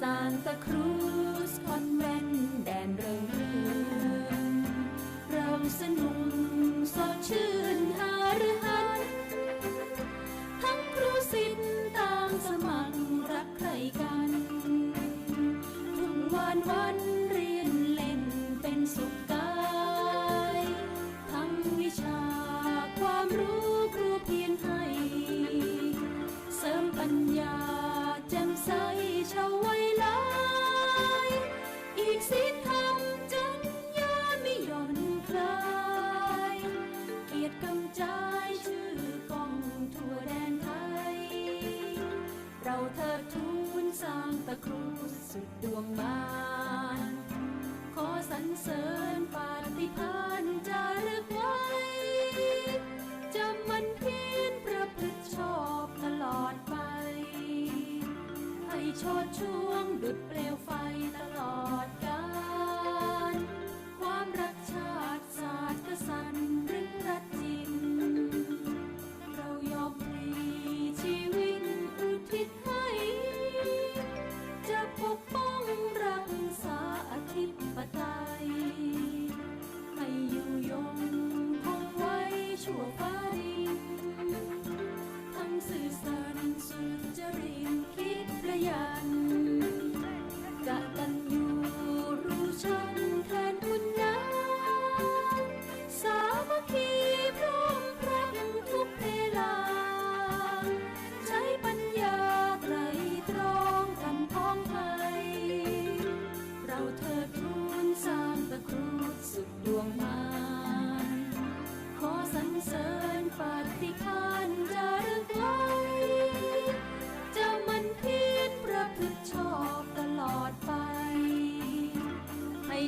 ซานตาครูสคอนแวนแดนเริงเรื่อเราสนุกสดชื่นหาหรือหัน ทั้งครูสิทธ์ตามสมัครรักใครกัน ทุกวันวันเรียนเล่นเป็นสุข สุดดวงมานขอสรรเสริญปาฏิพานจารึกไว้จำมันเพียนประพฤติชอบตลอดไป ให้ชดช่วงดุดเปล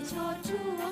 就住。